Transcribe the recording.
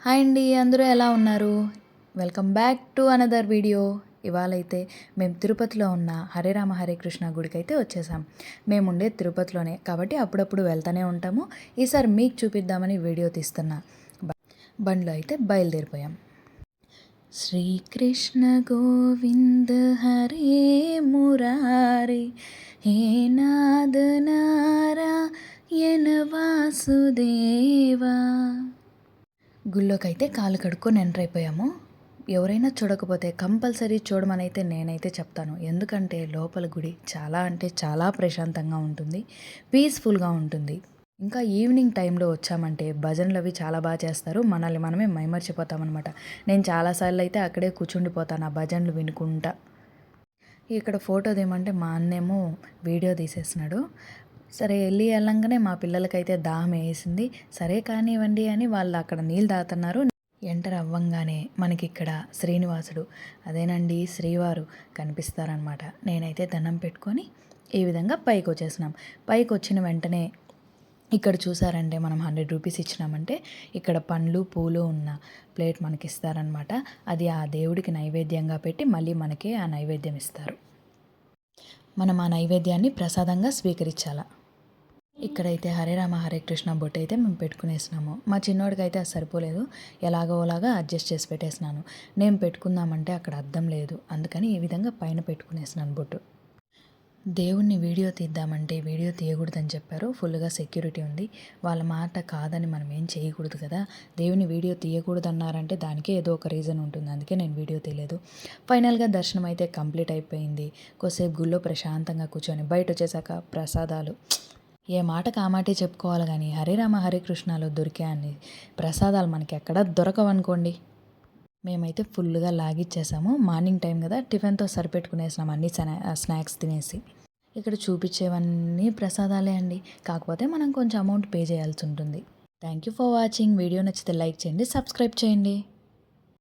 Hi అండి అందరూ ఎలా ఉన్నారు? Welcome back to another video. ఇవాళైతే మేము తిరుపతిలో ఉన్న హరే రామ హరే కృష్ణ గుడికి అయితే వచ్చేసాం. మేము ఉండే తిరుపతిలోనే. కాబట్టి అప్పుడప్పుడు వెళ్తూనే ఉంటాము. ఈసారి మీకు చూపిద్దామని వీడియో తీస్తున్నా. బండ్లో అయితే బయలుదేరిపోయాం. శ్రీకృష్ణ గోవింద హరే మురారి హే నాద నారాయణ వాసుదేవా. గుళ్ళోకైతే కాలు కడుక్కొని ఎంటర్ అయిపోయాము. ఎవరైనా చూడకపోతే కంపల్సరీ చూడమనైతే నేనైతే చెప్తాను. ఎందుకంటే లోపల గుడి చాలా అంటే చాలా ప్రశాంతంగా ఉంటుంది. పీస్ఫుల్గా ఉంటుంది. ఇంకా ఈవినింగ్ టైంలో వచ్చామంటే భజనలు అవి చాలా బాగా చేస్తారు. మనల్ని మనమే మైమర్చిపోతామన్నమాట. నేను చాలాసార్లు అయితే అక్కడే కూర్చుండిపోతాను ఆ భజనలు వినుకుంటా. ఇక్కడ ఫోటో ఏమంటే మా అన్నేమో వీడియో తీసేసినాడు. సరే వెళ్ళి వెళ్ళంగానే మా పిల్లలకైతే దాహం వేసింది. సరే కానివ్వండి అని వాళ్ళు అక్కడ నీళ్ళు తాగుతున్నారు. ఎంటర్ అవ్వంగానే మనకి ఇక్కడ శ్రీనివాసుడు అదేనండి శ్రీవారు కనిపిస్తారనమాట నేనైతే దండం పెట్టుకొని ఈ విధంగా పైకి వచ్చేసినాం పైకి వచ్చిన వెంటనే ఇక్కడ చూసారంటే మనం హండ్రెడ్ రూపీస్ ఇచ్చినామంటే ఇక్కడ పండ్లు పూలు ఉన్న ప్లేట్ మనకి ఇస్తారనమాట అది ఆ దేవుడికి నైవేద్యంగా పెట్టి మళ్ళీ మనకి ఆ నైవేద్యం ఇస్తారు. మనం ఆ నైవేద్యాన్ని ప్రసాదంగా స్వీకరించాలా? ఇక్కడైతే హరే రామ హరే కృష్ణ బొట్టు అయితే మేము పెట్టుకునేసినాము. మా చిన్నోడికి అయితే అది సరిపోలేదు. ఎలాగో అలాగా అడ్జస్ట్ చేసి పెట్టేసినాను. నేను పెట్టుకుందామంటే అక్కడ అర్థం లేదు. అందుకని ఈ విధంగా పైన పెట్టుకునేసినాను బొట్టు. దేవుణ్ణి వీడియో తీద్దామంటే వీడియో తీయకూడదని చెప్పారు. ఫుల్గా సెక్యూరిటీ ఉంది. వాళ్ళ మాట కాదని మనం ఏం చేయకూడదు కదా. దేవుని వీడియో తీయకూడదు అన్నారంటే దానికే ఏదో ఒక రీజన్ ఉంటుంది. అందుకే నేను వీడియో తీయలేదు. ఫైనల్గా దర్శనం అయితే కంప్లీట్ అయిపోయింది. కొద్దిసేపు గుళ్ళో ప్రశాంతంగా కూర్చొని బయట వచ్చేసాక ప్రసాదాలు. ఏ మాట కామాటే చెప్పుకోవాలి కానీ హరిరామ రామ హరే దొరికే అన్ని ప్రసాదాలు మనకి ఎక్కడ దొరకవనుకోండి. మేమైతే ఫుల్గా లాగిచ్చేసాము. మార్నింగ్ టైం కదా టిఫిన్తో సరిపెట్టుకునేసినాం అన్ని స్నా స్నాక్స్ తినేసి. ఇక్కడ చూపించేవన్నీ ప్రసాదాలే అండి. కాకపోతే మనం కొంచెం అమౌంట్ పే చేయాల్సి ఉంటుంది. Thank you for watching. Video నచ్చితే లైక్ చేయండి సబ్స్క్రైబ్ చేయండి.